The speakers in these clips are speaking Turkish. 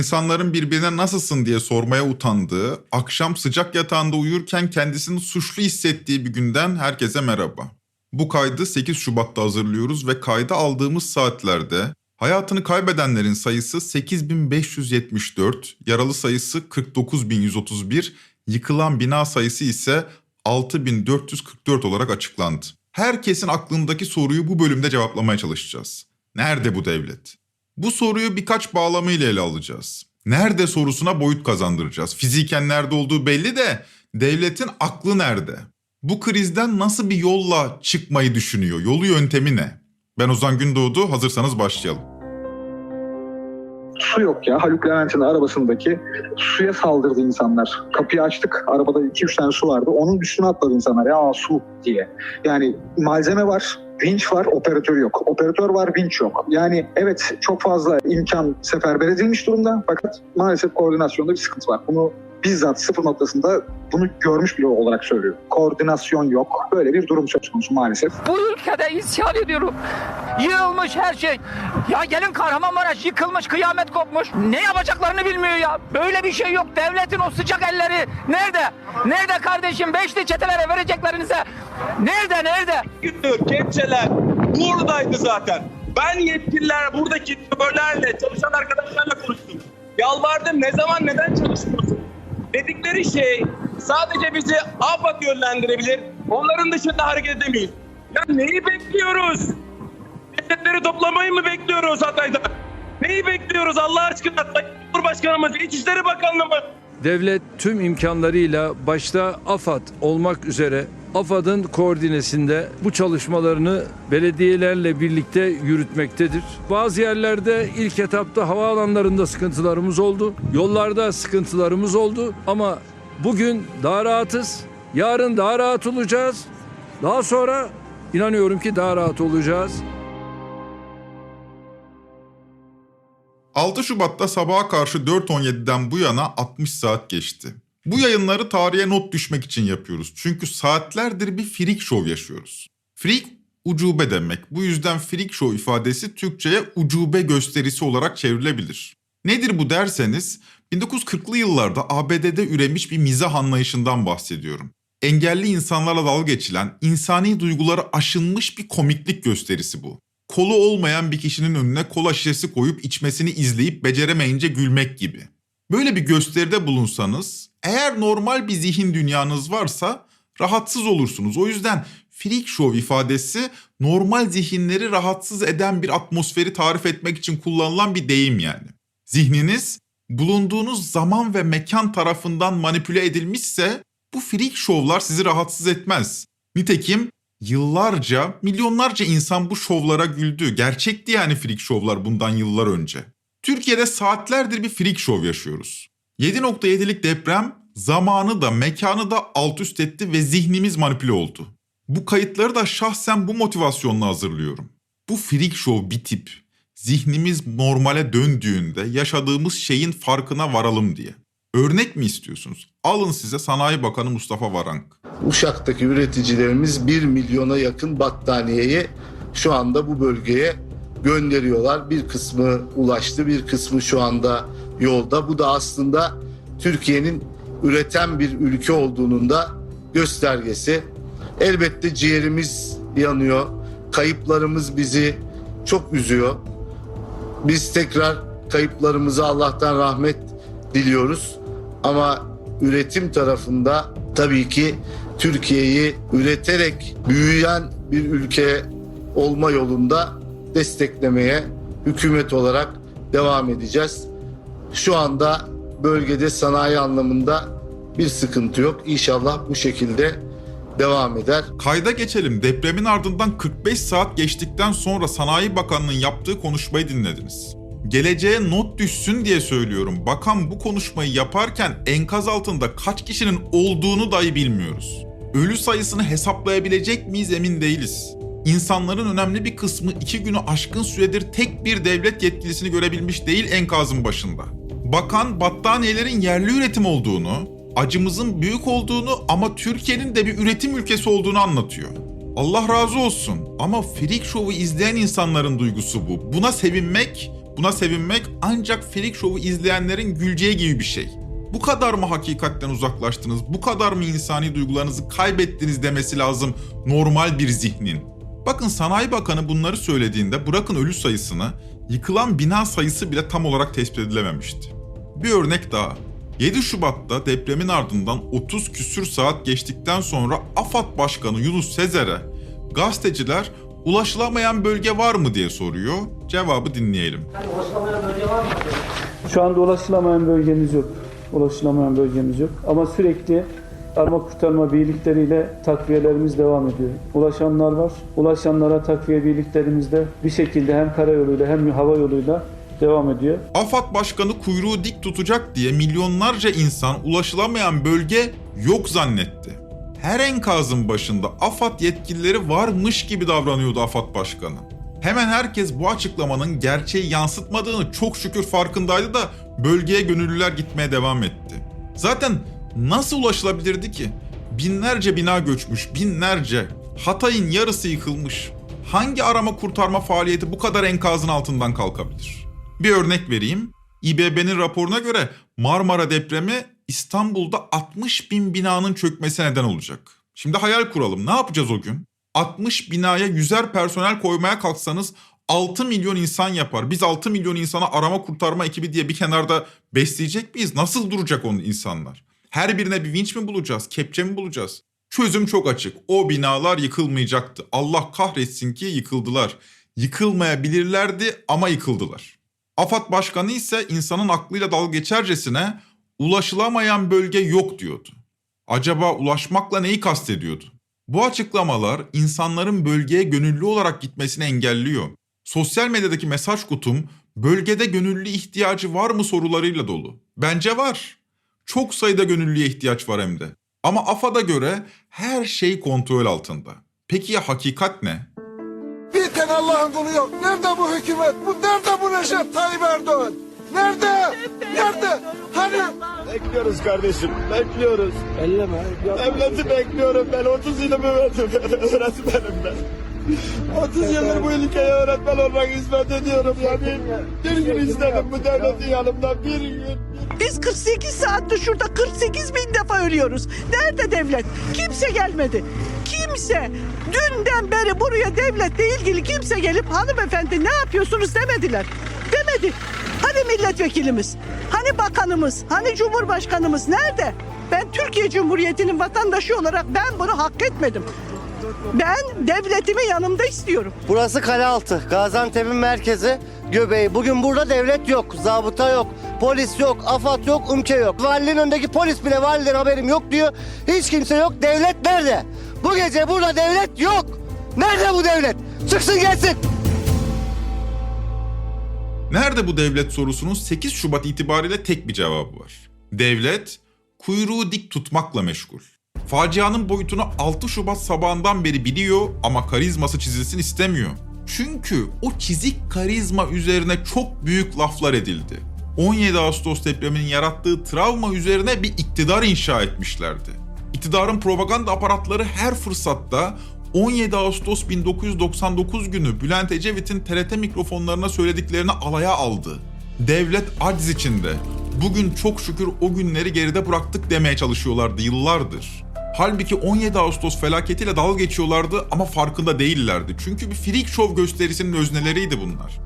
İnsanların birbirine nasılsın diye sormaya utandığı, akşam sıcak yatağında uyurken kendisini suçlu hissettiği bir günden herkese merhaba. Bu kaydı 8 Şubat'ta hazırlıyoruz ve kayda aldığımız saatlerde hayatını kaybedenlerin sayısı 8574, yaralı sayısı 49131, yıkılan bina sayısı ise 6444 olarak açıklandı. Herkesin aklındaki soruyu bu bölümde cevaplamaya çalışacağız. Nerede bu devlet? Bu soruyu birkaç bağlamıyla ele alacağız. Nerede sorusuna boyut kazandıracağız. Fiziken nerede olduğu belli de devletin aklı nerede? Bu krizden nasıl bir yolla çıkmayı düşünüyor? Yolu yöntemi ne? Ben Ozan Gündoğdu, hazırsanız başlayalım. Su yok ya. Haluk Levent'in arabasındaki suya saldırdı insanlar. Kapıyı açtık. Arabada 2-3 tane su vardı. Onun üstüne atladı insanlar. Ya su diye. Yani malzeme var. Vinç var, operatör yok. Operatör var, vinç yok. Yani evet çok fazla imkan seferber edilmiş durumda. Fakat maalesef koordinasyonda bir sıkıntı var. Bunu bizzat sıfır noktasında bunu görmüş biri olarak söylüyor. Koordinasyon yok. Böyle bir durum söz konusu maalesef. Bu ülkede isyan ediyorum. Yığılmış her şey. Ya gelin Kahramanmaraş yıkılmış, kıyamet kopmuş. Ne yapacaklarını bilmiyor ya. Böyle bir şey yok. Devletin o sıcak elleri nerede? Nerede kardeşim? Beşli çetelere vereceklerinize. Nerede, nerede? gündür kepçeler buradaydı zaten. Ben yetkililer buradaki şoförlerle çalışan arkadaşlarla konuştum. Yalvardım ne zaman neden çalışmıyorsun? Dedikleri şey sadece bizi AFAD yönlendirebilir. Onların dışında hareket edemeyiz. Ya neyi bekliyoruz? Cesetleri toplamayı mı bekliyoruz Hatay'da? Neyi bekliyoruz Allah aşkına? Cumhurbaşkanımız, İçişleri Bakanlığı mı? Devlet tüm imkanlarıyla başta AFAD olmak üzere AFAD'ın koordinesinde bu çalışmalarını belediyelerle birlikte yürütmektedir. Bazı yerlerde ilk etapta havaalanlarında sıkıntılarımız oldu. Yollarda sıkıntılarımız oldu ama bugün daha rahatız. Yarın daha rahat olacağız. Daha sonra inanıyorum ki daha rahat olacağız. 6 Şubat'ta sabaha karşı 4.17'den bu yana 60 saat geçti. Bu yayınları tarihe not düşmek için yapıyoruz. Çünkü saatlerdir bir freak show yaşıyoruz. Freak ucube demek. Bu yüzden freak show ifadesi Türkçe'ye ucube gösterisi olarak çevrilebilir. Nedir bu derseniz 1940'lı yıllarda ABD'de üremiş bir mizah anlayışından bahsediyorum. Engelli insanlarla dalga geçilen, insani duyguları aşınmış bir komiklik gösterisi bu. Kolu olmayan bir kişinin önüne kola şişesi koyup içmesini izleyip beceremeyince gülmek gibi. Böyle bir gösteride bulunsanız, eğer normal bir zihin dünyanız varsa rahatsız olursunuz. O yüzden freak show ifadesi normal zihinleri rahatsız eden bir atmosferi tarif etmek için kullanılan bir deyim yani. Zihniniz bulunduğunuz zaman ve mekan tarafından manipüle edilmişse bu freak show'lar sizi rahatsız etmez. Nitekim yıllarca, milyonlarca insan bu şovlara güldü. Gerçekti yani freak show'lar bundan yıllar önce. Türkiye'de saatlerdir bir freak show yaşıyoruz. 7.7'lik deprem zamanı da mekanı da alt üst etti ve zihnimiz manipüle oldu. Bu kayıtları da şahsen bu motivasyonla hazırlıyorum. Bu freak show bitip zihnimiz normale döndüğünde yaşadığımız şeyin farkına varalım diye. Örnek mi istiyorsunuz? Alın size Sanayi Bakanı Mustafa Varank. Uşak'taki üreticilerimiz 1 milyona yakın battaniyeyi şu anda bu bölgeye gönderiyorlar. Bir kısmı ulaştı, bir kısmı şu anda yolda. Bu da aslında Türkiye'nin üreten bir ülke olduğunun da göstergesi. Elbette ciğerimiz yanıyor. Kayıplarımız bizi çok üzüyor. Biz tekrar kayıplarımıza Allah'tan rahmet diliyoruz. Ama üretim tarafında tabii ki Türkiye'yi üreterek büyüyen bir ülke olma yolunda desteklemeye hükümet olarak devam edeceğiz. Şu anda bölgede sanayi anlamında bir sıkıntı yok. İnşallah bu şekilde devam eder. Kayda geçelim. Depremin ardından 45 saat geçtikten sonra Sanayi Bakanlığı'nın yaptığı konuşmayı dinlediniz. Geleceğe not düşsün diye söylüyorum. Bakan bu konuşmayı yaparken enkaz altında kaç kişinin olduğunu dahi bilmiyoruz. Ölü sayısını hesaplayabilecek miyiz emin değiliz. İnsanların önemli bir kısmı iki günü aşkın süredir tek bir devlet yetkilisini görebilmiş değil enkazın başında. Bakan battaniyelerin yerli üretim olduğunu, acımızın büyük olduğunu ama Türkiye'nin de bir üretim ülkesi olduğunu anlatıyor. Allah razı olsun ama freak show'u izleyen insanların duygusu bu. Buna sevinmek, Buna sevinmek ancak Freak Show'u izleyenlerin güleceği gibi bir şey. Bu kadar mı hakikatten uzaklaştınız, bu kadar mı insani duygularınızı kaybettiniz demesi lazım normal bir zihnin. Bakın Sanayi Bakanı bunları söylediğinde bırakın ölü sayısını, yıkılan bina sayısı bile tam olarak tespit edilememişti. Bir örnek daha. 7 Şubat'ta depremin ardından 30 küsür saat geçtikten sonra AFAD Başkanı Yunus Sezer'e gazeteciler ulaşılamayan bölge var mı diye soruyor. Cevabı dinleyelim. Şu anda ulaşılamayan bölgemiz yok. Ulaşılamayan bölgemiz yok. Ama sürekli arama kurtarma birlikleriyle takviyelerimiz devam ediyor. Ulaşanlar var. Ulaşanlara takviye birliklerimiz de bir şekilde hem karayoluyla hem hava yoluyla devam ediyor. AFAD Başkanı kuyruğu dik tutacak diye milyonlarca insan ulaşılamayan bölge yok zannetti. Her enkazın başında AFAD yetkilileri varmış gibi davranıyordu AFAD Başkanı. Hemen herkes bu açıklamanın gerçeği yansıtmadığını çok şükür farkındaydı da bölgeye gönüllüler gitmeye devam etti. Zaten nasıl ulaşılabilirdi ki? Binlerce bina göçmüş, binlerce. Hatay'ın yarısı yıkılmış. Hangi arama kurtarma faaliyeti bu kadar enkazın altından kalkabilir? Bir örnek vereyim. İBB'nin raporuna göre Marmara depremi İstanbul'da 60 bin binanın çökmesine neden olacak. Şimdi hayal kuralım. Ne yapacağız o gün? 60 binaya yüzer personel koymaya kalksanız 6 milyon insan yapar. Biz 6 milyon insana arama kurtarma ekibi diye bir kenarda besleyecek miyiz? Nasıl duracak onun insanlar? Her birine bir vinç mi bulacağız? Kepçe mi bulacağız? Çözüm çok açık. O binalar yıkılmayacaktı. Allah kahretsin ki yıkıldılar. Yıkılmayabilirlerdi ama yıkıldılar. AFAD Başkanı ise insanın aklıyla dalga geçercesine ulaşılamayan bölge yok diyordu. Acaba ulaşmakla neyi kastediyordu? Bu açıklamalar insanların bölgeye gönüllü olarak gitmesini engelliyor. Sosyal medyadaki mesaj kutum bölgede gönüllü ihtiyacı var mı sorularıyla dolu. Bence var. Çok sayıda gönüllüye ihtiyaç var hem de. Ama AFAD'a göre her şey kontrol altında. Peki ya hakikat ne? Bir tane Allah'ın kulu yok. Nerede bu hükümet? Bu nerede bu Recep Tayyip Erdoğan? Nerede? Nerede? Hani? Bekliyoruz kardeşim, bekliyoruz. Elleme. Devleti bekliyorum ben, 30 yılımı verdim öğretmenim ben. 30 yıldır bu ülkeye öğretmen olarak hizmet ediyorum yani. Bir gün istedim bu devletin yanımda, bir gün. Biz 48 saattir şurada 48 bin defa ölüyoruz. Nerede devlet? Kimse gelmedi. Kimse. Dünden beri buraya devletle ilgili kimse gelip hanımefendi ne yapıyorsunuz demediler. Demedi. Hani milletvekilimiz? Hani bakanımız? Hani cumhurbaşkanımız? Nerede? Ben Türkiye Cumhuriyeti'nin vatandaşı olarak ben bunu hak etmedim. Ben devletimi yanımda istiyorum. Burası Kalealtı, Gaziantep'in merkezi, göbeği. Bugün burada devlet yok, zabıta yok, polis yok, afat yok, ümke yok. Valinin önündeki polis bile validen haberim yok diyor. Hiç kimse yok. Devlet nerede? Bu gece burada devlet yok. Nerede bu devlet? Çıksın gelsin. Nerede bu devlet sorusunun 8 Şubat itibariyle tek bir cevabı var. Devlet kuyruğu dik tutmakla meşgul. Facianın boyutunu 6 Şubat sabahından beri biliyor ama karizması çizilsin istemiyor. Çünkü o çizik karizma üzerine çok büyük laflar edildi. 17 Ağustos depreminin yarattığı travma üzerine bir iktidar inşa etmişlerdi. İktidarın propaganda aparatları her fırsatta 17 Ağustos 1999 günü Bülent Ecevit'in TRT mikrofonlarına söylediklerini alaya aldı. Devlet aciz içinde. Bugün çok şükür o günleri geride bıraktık demeye çalışıyorlardı yıllardır. Halbuki 17 Ağustos felaketiyle dalga geçiyorlardı ama farkında değillerdi. Çünkü bir freak show gösterisinin özneleriydi bunlar.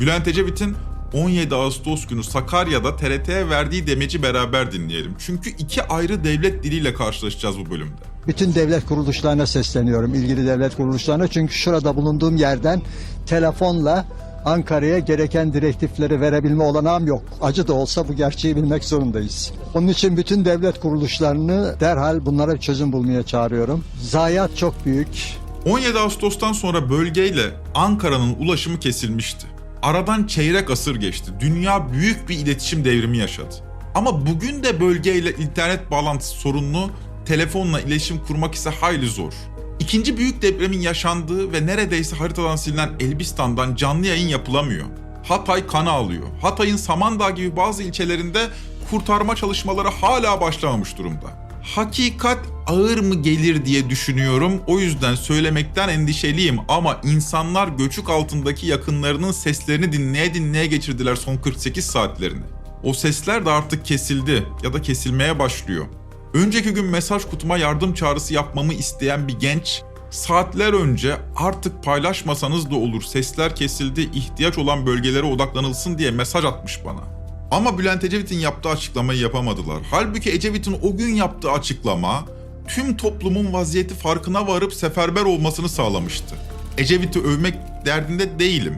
Bülent Ecevit'in 17 Ağustos günü Sakarya'da TRT'ye verdiği demeci beraber dinleyelim. Çünkü iki ayrı devlet diliyle karşılaşacağız bu bölümde. Bütün devlet kuruluşlarına sesleniyorum, ilgili devlet kuruluşlarına. Çünkü şurada bulunduğum yerden telefonla Ankara'ya gereken direktifleri verebilme olanağım yok. Acı da olsa bu gerçeği bilmek zorundayız. Onun için bütün devlet kuruluşlarını derhal bunlara çözüm bulmaya çağırıyorum. Zayiat çok büyük. 17 Ağustos'tan sonra bölgeyle Ankara'nın ulaşımı kesilmişti. Aradan çeyrek asır geçti. Dünya büyük bir iletişim devrimi yaşadı. Ama bugün de bölgeyle internet bağlantısı sorunlu, telefonla iletişim kurmak ise hayli zor. İkinci büyük depremin yaşandığı ve neredeyse haritadan silinen Elbistan'dan canlı yayın yapılamıyor. Hatay kana alıyor. Hatay'ın Samandağ gibi bazı ilçelerinde kurtarma çalışmaları hala başlamamış durumda. Hakikat ağır mı gelir diye düşünüyorum. O yüzden söylemekten endişeliyim ama insanlar göçük altındaki yakınlarının seslerini dinleye dinleye geçirdiler son 48 saatlerini. O sesler de artık kesildi ya da kesilmeye başlıyor. Önceki gün mesaj kutuma yardım çağrısı yapmamı isteyen bir genç saatler önce artık paylaşmasanız da olur sesler kesildi ihtiyaç olan bölgelere odaklanılsın diye mesaj atmış bana. Ama Bülent Ecevit'in yaptığı açıklamayı yapamadılar. Halbuki Ecevit'in o gün yaptığı açıklama tüm toplumun vaziyeti farkına varıp seferber olmasını sağlamıştı. Ecevit'i övmek derdinde değilim.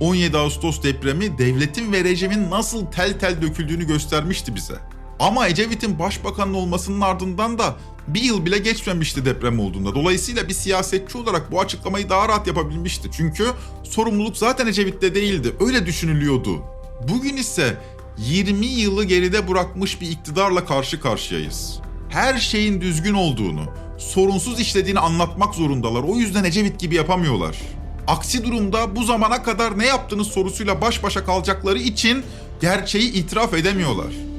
17 Ağustos depremi devletin ve rejimin nasıl tel tel döküldüğünü göstermişti bize. Ama Ecevit'in başbakanın olmasının ardından da bir yıl bile geçmemişti deprem olduğunda. Dolayısıyla bir siyasetçi olarak bu açıklamayı daha rahat yapabilmişti. Çünkü sorumluluk zaten Ecevit'te değildi. Öyle düşünülüyordu. Bugün ise 20 yılı geride bırakmış bir iktidarla karşı karşıyayız. Her şeyin düzgün olduğunu, sorunsuz işlediğini anlatmak zorundalar. O yüzden Ecevit gibi yapamıyorlar. Aksi durumda bu zamana kadar ne yaptığınız sorusuyla baş başa kalacakları için gerçeği itiraf edemiyorlar.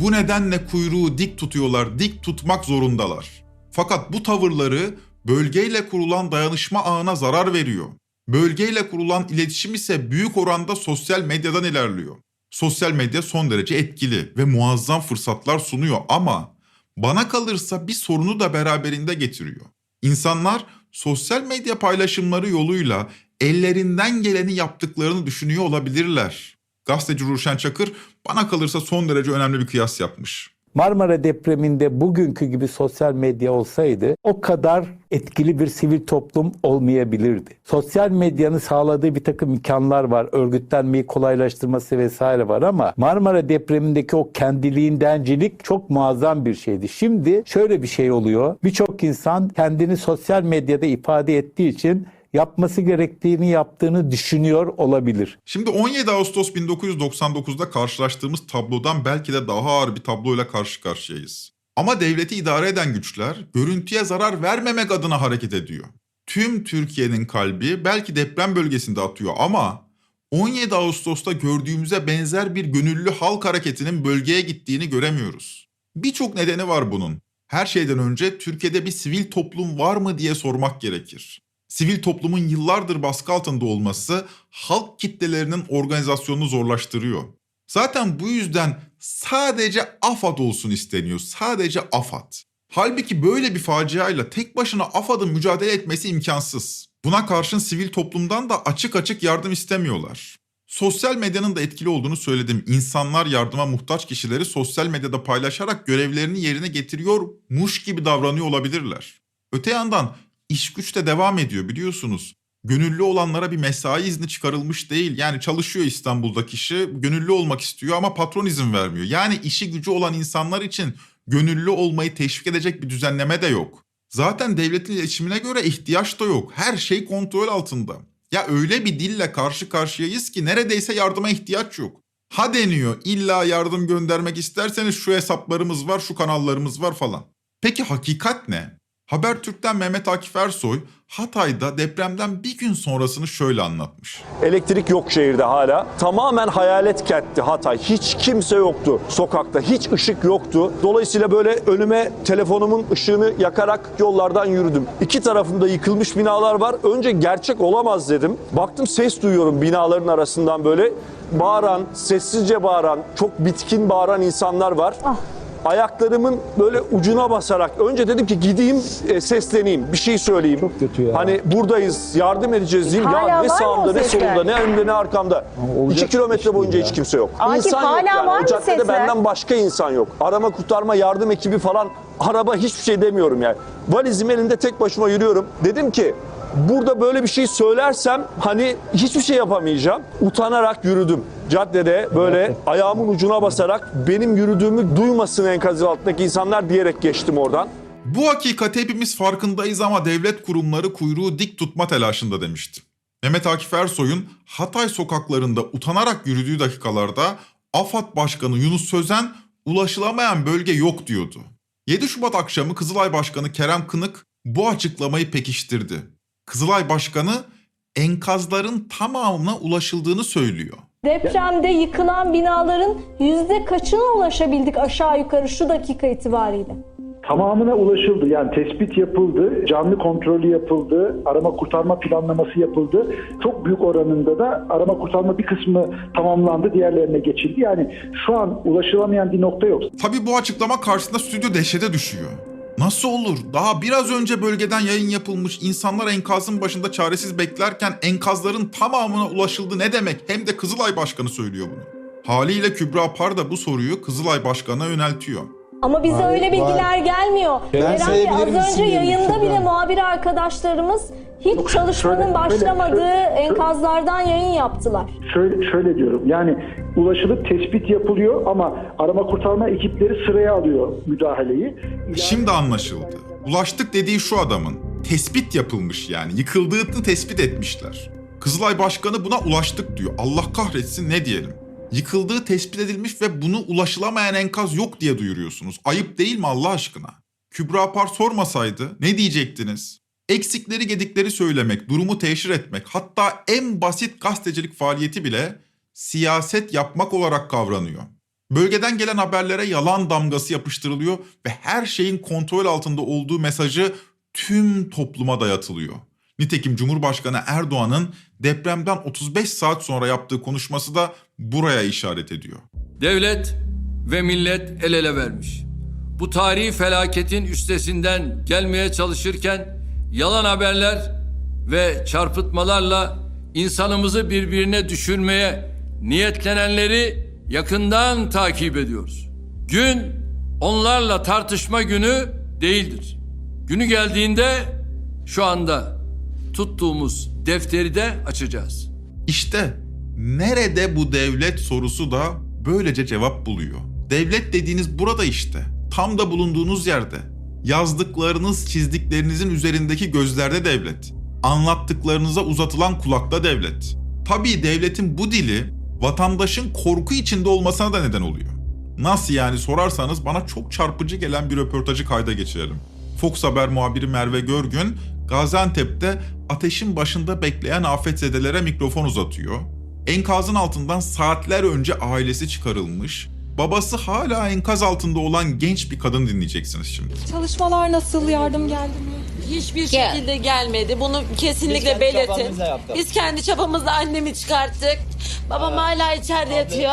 Bu nedenle kuyruğu dik tutuyorlar, dik tutmak zorundalar. Fakat bu tavırları bölgeyle kurulan dayanışma ağına zarar veriyor. Bölgeyle kurulan iletişim ise büyük oranda sosyal medyadan ilerliyor. Sosyal medya son derece etkili ve muazzam fırsatlar sunuyor ama bana kalırsa bir sorunu da beraberinde getiriyor. İnsanlar sosyal medya paylaşımları yoluyla ellerinden geleni yaptıklarını düşünüyor olabilirler. Gazeteci Ruşen Çakır bana kalırsa son derece önemli bir kıyas yapmış. Marmara depreminde bugünkü gibi sosyal medya olsaydı o kadar etkili bir sivil toplum olmayabilirdi. Sosyal medyanın sağladığı bir takım imkanlar var, örgütlenmeyi kolaylaştırması vesaire var ama Marmara depremindeki o kendiliğindencilik çok muazzam bir şeydi. Şimdi şöyle bir şey oluyor. Birçok insan kendini sosyal medyada ifade ettiği için yapması gerektiğini yaptığını düşünüyor olabilir. Şimdi 17 Ağustos 1999'da karşılaştığımız tablodan belki de daha ağır bir tabloyla karşı karşıyayız. Ama devleti idare eden güçler görüntüye zarar vermemek adına hareket ediyor. Tüm Türkiye'nin kalbi belki deprem bölgesinde atıyor ama 17 Ağustos'ta gördüğümüze benzer bir gönüllü halk hareketinin bölgeye gittiğini göremiyoruz. Birçok nedeni var bunun. Her şeyden önce Türkiye'de bir sivil toplum var mı diye sormak gerekir. Sivil toplumun yıllardır baskı altında olması halk kitlelerinin organizasyonunu zorlaştırıyor. Zaten bu yüzden sadece AFAD olsun isteniyor. Sadece AFAD. Halbuki böyle bir faciayla tek başına AFAD'ın mücadele etmesi imkansız. Buna karşın sivil toplumdan da açık açık yardım istemiyorlar. Sosyal medyanın da etkili olduğunu söyledim. İnsanlar yardıma muhtaç kişileri sosyal medyada paylaşarak görevlerini yerine getiriyormuş gibi davranıyor olabilirler. Öte yandan iş güç de devam ediyor biliyorsunuz. Gönüllü olanlara bir mesai izni çıkarılmış değil. Yani çalışıyor İstanbul'da kişi, gönüllü olmak istiyor ama patron izin vermiyor. Yani işi gücü olan insanlar için gönüllü olmayı teşvik edecek bir düzenleme de yok. Zaten devletin iletişimine göre ihtiyaç da yok. Her şey kontrol altında. Ya öyle bir dille karşı karşıyayız ki neredeyse yardıma ihtiyaç yok. Ha deniyor illa yardım göndermek isterseniz şu hesaplarımız var, şu kanallarımız var falan. Peki hakikat ne? Habertürk'ten Mehmet Akif Ersoy Hatay'da depremden bir gün sonrasını şöyle anlatmış. Elektrik yok şehirde hala. Tamamen hayalet kentti Hatay. Hiç kimse yoktu sokakta. Hiç ışık yoktu. Dolayısıyla böyle önüme telefonumun ışığını yakarak yollardan yürüdüm. İki tarafımda yıkılmış binalar var. Önce gerçek olamaz dedim. Baktım ses duyuyorum binaların arasından böyle. Bağıran, sessizce bağıran, çok bitkin bağıran insanlar var. Ayaklarımın böyle ucuna basarak önce dedim ki gideyim e, sesleneyim bir şey söyleyeyim. Çok kötü ya. Hani buradayız yardım edeceğiz diyeyim. Hala Ya var ne mı sağımda o ne sesler? solumda ne önümde ne arkamda. olacak İki kilometre iş boyunca hiç kimse yok. Akif, İnsan yok hala yani. var O mı caddede sesler? benden başka insan yok. Arama kurtarma yardım ekibi falan araba hiçbir şey demiyorum yani. Valizim elinde tek başıma yürüyorum. Dedim ki burada böyle bir şey söylersem hani hiçbir şey yapamayacağım. Utanarak yürüdüm. Caddede böyle ayağımın ucuna basarak benim yürüdüğümü duymasın enkaz altındaki insanlar diyerek geçtim oradan. Bu hakikati hepimiz farkındayız ama devlet kurumları kuyruğu dik tutma telaşında demiştim. Mehmet Akif Ersoy'un Hatay sokaklarında utanarak yürüdüğü dakikalarda AFAD Başkanı Yunus Sözen ulaşılamayan bölge yok diyordu. 7 Şubat akşamı Kızılay Başkanı Kerem Kınık bu açıklamayı pekiştirdi. Kızılay Başkanı enkazların tamamına ulaşıldığını söylüyor. Depremde yıkılan binaların yüzde kaçına ulaşabildik aşağı yukarı şu dakika itibariyle? tamamına ulaşıldı. Yani tespit yapıldı, canlı kontrolü yapıldı, arama kurtarma planlaması yapıldı. Çok büyük oranında da arama kurtarma bir kısmı tamamlandı, diğerlerine geçildi. Yani şu an ulaşılamayan bir nokta yok. Tabii bu açıklama karşısında stüdyo dehşete düşüyor. Nasıl olur? Daha biraz önce bölgeden yayın yapılmış, insanlar enkazın başında çaresiz beklerken enkazların tamamına ulaşıldı ne demek? Hem de Kızılay Başkanı söylüyor bunu. Haliyle Kübra Par da bu soruyu Kızılay Başkanı'na yöneltiyor. Ama bize Hayır, öyle bilgiler gelmiyor. Ben Eren Bey az önce yayında Kübra? bile muhabir arkadaşlarımız hiç Yok, çalışmanın şöyle- başlamadığı şöyle- enkazlardan yayın yaptılar. Şöyle, şöyle diyorum yani ulaşılıp tespit yapılıyor ama arama kurtarma ekipleri sıraya alıyor müdahaleyi. Şimdi anlaşıldı. Ulaştık dediği şu adamın. Tespit yapılmış yani. Yıkıldığını tespit etmişler. Kızılay Başkanı buna ulaştık diyor. Allah kahretsin ne diyelim. Yıkıldığı tespit edilmiş ve bunu ulaşılamayan enkaz yok diye duyuruyorsunuz. Ayıp değil mi Allah aşkına? Kübra Par sormasaydı ne diyecektiniz? Eksikleri gedikleri söylemek, durumu teşhir etmek, hatta en basit gazetecilik faaliyeti bile siyaset yapmak olarak kavranıyor. Bölgeden gelen haberlere yalan damgası yapıştırılıyor ve her şeyin kontrol altında olduğu mesajı tüm topluma dayatılıyor. Nitekim Cumhurbaşkanı Erdoğan'ın depremden 35 saat sonra yaptığı konuşması da buraya işaret ediyor. Devlet ve millet el ele vermiş. Bu tarihi felaketin üstesinden gelmeye çalışırken yalan haberler ve çarpıtmalarla insanımızı birbirine düşürmeye niyetlenenleri yakından takip ediyoruz. Gün onlarla tartışma günü değildir. Günü geldiğinde şu anda tuttuğumuz defteri de açacağız. İşte nerede bu devlet sorusu da böylece cevap buluyor. Devlet dediğiniz burada işte. Tam da bulunduğunuz yerde. Yazdıklarınız, çizdiklerinizin üzerindeki gözlerde devlet. Anlattıklarınıza uzatılan kulakta devlet. Tabii devletin bu dili vatandaşın korku içinde olmasına da neden oluyor. Nasıl yani sorarsanız bana çok çarpıcı gelen bir röportajı kayda geçirelim. Fox Haber muhabiri Merve Görgün, Gaziantep'te ateşin başında bekleyen afetzedelere mikrofon uzatıyor. Enkazın altından saatler önce ailesi çıkarılmış, babası hala enkaz altında olan genç bir kadın dinleyeceksiniz şimdi. Çalışmalar nasıl? Yardım geldi mi? Hiçbir şekilde gelmedi. Bunu kesinlikle belirtin. Biz kendi çabamızla annemi çıkarttık. Babam hala içeride yatıyor.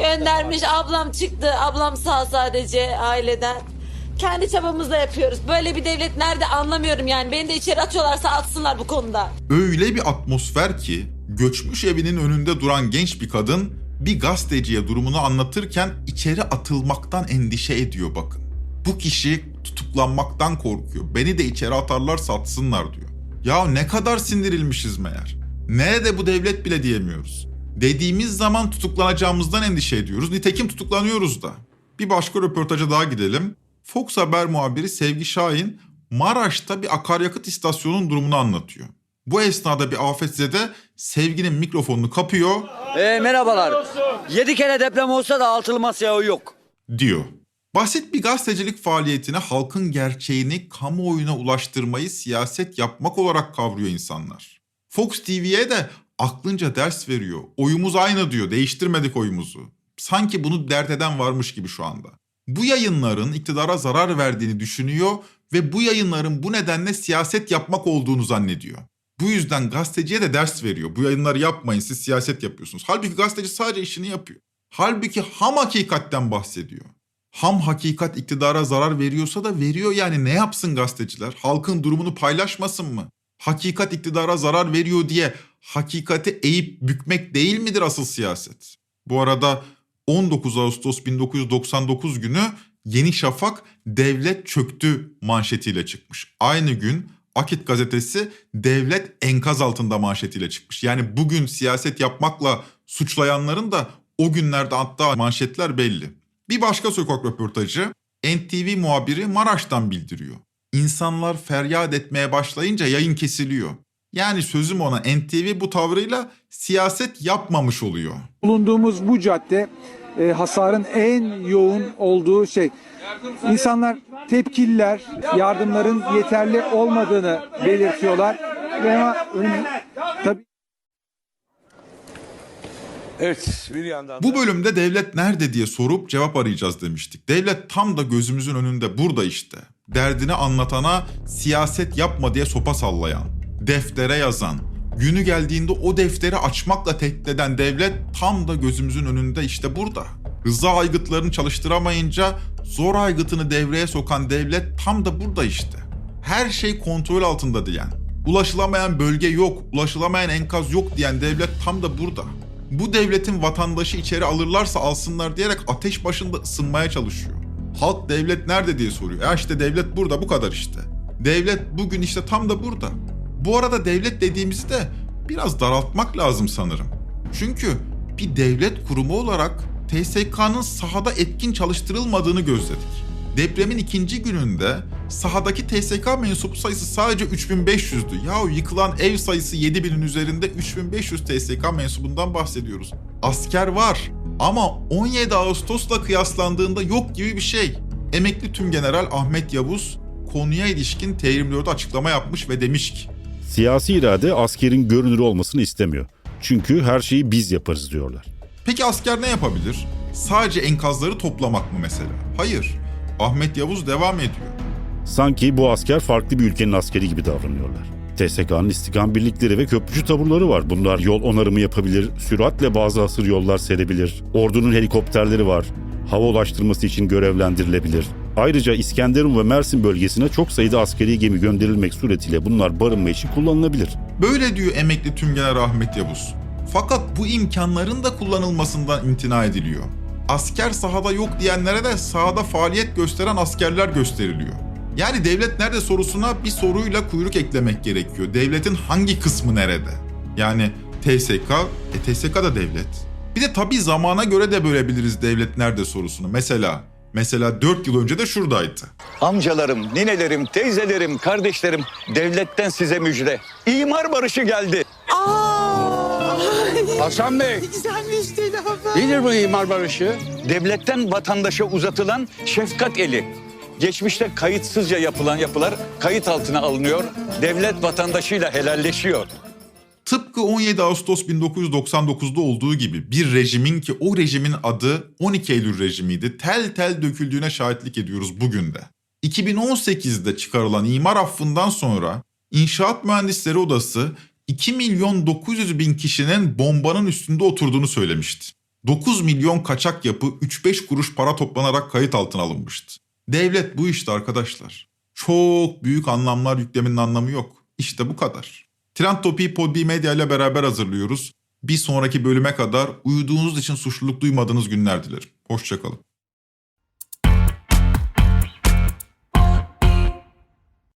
Göndermiş. Ablam çıktı. Ablam sağ sadece aileden. Kendi çabamızla yapıyoruz. Böyle bir devlet nerede anlamıyorum yani. Beni de içeri atıyorlarsa atsınlar bu konuda. Öyle bir atmosfer ki göçmüş evinin önünde duran genç bir kadın bir gazeteciye durumunu anlatırken içeri atılmaktan endişe ediyor bakın. Bu kişi tutuklanmaktan korkuyor. Beni de içeri atarlar satsınlar diyor. Ya ne kadar sindirilmişiz meğer. Nerede bu devlet bile diyemiyoruz. Dediğimiz zaman tutuklanacağımızdan endişe ediyoruz. Nitekim tutuklanıyoruz da. Bir başka röportaja daha gidelim. Fox Haber muhabiri Sevgi Şahin Maraş'ta bir akaryakıt istasyonunun durumunu anlatıyor. Bu esnada bir afetzede Sevgi'nin mikrofonunu kapıyor E, merhabalar. Yedi kere deprem olsa da altılı masaya yok. diyor. Basit bir gazetecilik faaliyetine halkın gerçeğini kamuoyuna ulaştırmayı siyaset yapmak olarak kavruyor insanlar. Fox TV'ye de aklınca ders veriyor. Oyumuz aynı diyor, değiştirmedik oyumuzu. Sanki bunu dert eden varmış gibi şu anda. Bu yayınların iktidara zarar verdiğini düşünüyor ve bu yayınların bu nedenle siyaset yapmak olduğunu zannediyor. Bu yüzden gazeteciye de ders veriyor. Bu yayınları yapmayın siz siyaset yapıyorsunuz. Halbuki gazeteci sadece işini yapıyor. Halbuki ham hakikatten bahsediyor. Ham hakikat iktidara zarar veriyorsa da veriyor yani ne yapsın gazeteciler? Halkın durumunu paylaşmasın mı? Hakikat iktidara zarar veriyor diye hakikati eğip bükmek değil midir asıl siyaset? Bu arada 19 Ağustos 1999 günü Yeni Şafak devlet çöktü manşetiyle çıkmış. Aynı gün Akit gazetesi devlet enkaz altında manşetiyle çıkmış. Yani bugün siyaset yapmakla suçlayanların da o günlerde attığı manşetler belli. Bir başka sokak röportajı NTV muhabiri Maraş'tan bildiriyor. İnsanlar feryat etmeye başlayınca yayın kesiliyor. Yani sözüm ona NTV bu tavrıyla siyaset yapmamış oluyor. Bulunduğumuz bu cadde e, hasarın en yoğun olduğu şey. İnsanlar tepkililer, yardımların yeterli olmadığını belirtiyorlar. Ve ama tabii Evet bir yandan Bu bölümde devlet nerede diye sorup cevap arayacağız demiştik. Devlet tam da gözümüzün önünde burada işte. Derdini anlatana siyaset yapma diye sopa sallayan, deftere yazan, günü geldiğinde o defteri açmakla tehdit eden devlet tam da gözümüzün önünde işte burada. Rıza aygıtlarını çalıştıramayınca zor aygıtını devreye sokan devlet tam da burada işte. Her şey kontrol altında diyen, ulaşılamayan bölge yok, ulaşılamayan enkaz yok diyen devlet tam da burada. Bu devletin vatandaşı içeri alırlarsa alsınlar diyerek ateş başında ısınmaya çalışıyor. Halk devlet nerede diye soruyor. Ya işte devlet burada bu kadar işte. Devlet bugün işte tam da burada. Bu arada devlet dediğimizde biraz daraltmak lazım sanırım. Çünkü bir devlet kurumu olarak TSK'nın sahada etkin çalıştırılmadığını gözledik. Depremin ikinci gününde sahadaki TSK mensup sayısı sadece 3500'dü. Yahu yıkılan ev sayısı 7000'in üzerinde 3500 TSK mensubundan bahsediyoruz. Asker var ama 17 Ağustos'la kıyaslandığında yok gibi bir şey. Emekli Tümgeneral Ahmet Yavuz konuya ilişkin T24'de açıklama yapmış ve demiş ki Siyasi irade askerin görünür olmasını istemiyor. Çünkü her şeyi biz yaparız diyorlar. Peki asker ne yapabilir? Sadece enkazları toplamak mı mesela? Hayır. Ahmet Yavuz devam ediyor. Sanki bu asker farklı bir ülkenin askeri gibi davranıyorlar. TSK'nın istikam birlikleri ve köprücü taburları var. Bunlar yol onarımı yapabilir, süratle bazı hasır yollar serebilir. Ordunun helikopterleri var. Hava ulaştırması için görevlendirilebilir. Ayrıca İskenderun ve Mersin bölgesine çok sayıda askeri gemi gönderilmek suretiyle bunlar barınma için kullanılabilir. Böyle diyor emekli tümgeneral Ahmet Yavuz. Fakat bu imkanların da kullanılmasından imtina ediliyor. Asker sahada yok diyenlere de sahada faaliyet gösteren askerler gösteriliyor. Yani devlet nerede sorusuna bir soruyla kuyruk eklemek gerekiyor. Devletin hangi kısmı nerede? Yani TSK, e TSK da devlet. Bir de tabii zamana göre de bölebiliriz devlet nerede sorusunu. Mesela, mesela 4 yıl önce de şuradaydı. Amcalarım, ninelerim, teyzelerim, kardeşlerim devletten size müjde. İmar barışı geldi. Hasan Bey. Güzel müjdeli haber. Nedir bu imar barışı? Devletten vatandaşa uzatılan şefkat eli. Geçmişte kayıtsızca yapılan yapılar kayıt altına alınıyor. Devlet vatandaşıyla helalleşiyor. Tıpkı 17 Ağustos 1999'da olduğu gibi bir rejimin ki o rejimin adı 12 Eylül rejimiydi tel tel döküldüğüne şahitlik ediyoruz bugün de. 2018'de çıkarılan imar affından sonra İnşaat Mühendisleri Odası 2 milyon 900 bin kişinin bombanın üstünde oturduğunu söylemişti. 9 milyon kaçak yapı 3-5 kuruş para toplanarak kayıt altına alınmıştı. Devlet bu işte arkadaşlar. Çok büyük anlamlar yüklemenin anlamı yok. İşte bu kadar. Trend Topi'yi Podbi Medya ile beraber hazırlıyoruz. Bir sonraki bölüme kadar uyuduğunuz için suçluluk duymadığınız günler dilerim. Hoşçakalın.